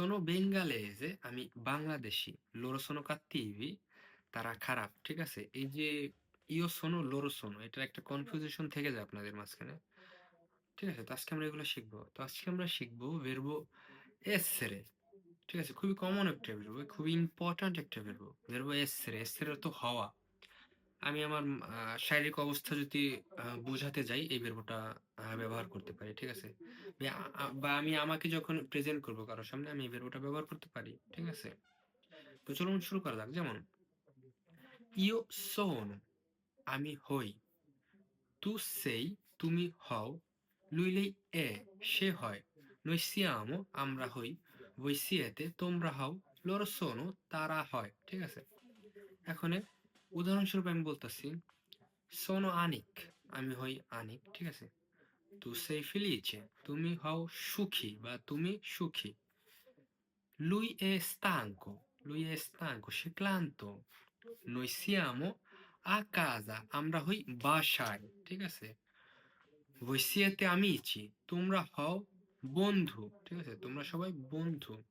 sono bengalese আমি Bangladeshi loro sono cattivi তারা খারাপ ঠিক আছে? এই যে io sono loro sono এটার একটা কনফিউজেশন থেকে যায় আপনাদের মাঝখানে। ঠিক আছে? তো আজকে আমরা এগুলো শিখব। তো আজকে আমরা শিখব verbo essere ঠিক আছে? খুবই কমন একটা verbo খুবই ইম্পর্ট্যান্ট একটা verbo verbo essere essere অর্থ হওয়া। আমি আমার শারীরিক অবস্থা যদি বোঝাতে যাই এই আহ, ব্যবহার করতে পারি ঠিক আছে? বা আমি আমাকে যখন প্রেজেন্ট করব কারোর সামনে আমি এই verboটা ব্যবহার করতে পারি ঠিক আছে? তো চলুন শুরু করা যাক যেমন io sono আমি হই। তু সেই তুমি হও। lui এ সে হয়। siamo আমরা হই। siete তোমরা হও। sono তারা হয়। ঠিক আছে? এখন উদাহরণস্বরূপ আমি বলতেছি sono আনিক, আমি হই আনিক, ঠিক আছে? tu sei felice তুমি হও সুখী বা তুমি সুখী। লুই è stanco lui è stanco সে ক্লান্ত। noi siamo a casa আমরা হই বাসায়, ঠিক আছে? voi siete amici তোমরা হও বন্ধু, ঠিক আছে? তোমরা সবাই বন্ধু।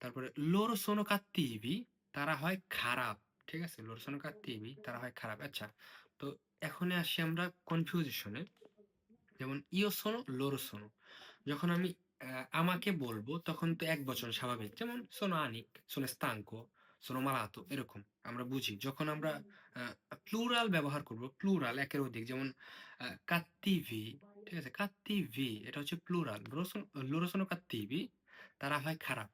তারপরে loro সোনো cattivi তারা হয় খারাপ। ঠিক আছে? loro sono cattivi তারা হয় খারাপ। আচ্ছা তো এখন আসি আমরা কনফিউশনে যেমন ইও sono loro sono যখন আমি আমাকে বলব, তখন তো এক বচন স্বাভাবিক। যেমন sono আনিক sono stanco sono malato এরকম আমরা বুঝি। যখন আমরা প্লুরাল ব্যবহার করব প্লুরাল একের অধিক, যেমন কাত্তিভি ঠিক আছে? কাত্তিভি এটা হচ্ছে প্লুরাল লোরো সোনো কাত্তিভি তারা হয় খারাপ।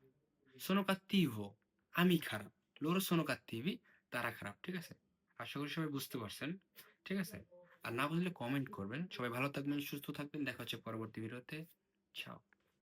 সোনো কাত্তিভো আমি খারাপ। লোরো সোনো কাত্তিভি তারা খারাপ, ঠিক আছে? আশা করি সবাই বুঝতে পারছেন, ঠিক আছে? আর না বুঝলে কমেন্ট করবেন। সবাই ভালো থাকবেন, সুস্থ থাকবেন। দেখা হচ্ছে পরবর্তী ভিডিওতে চাও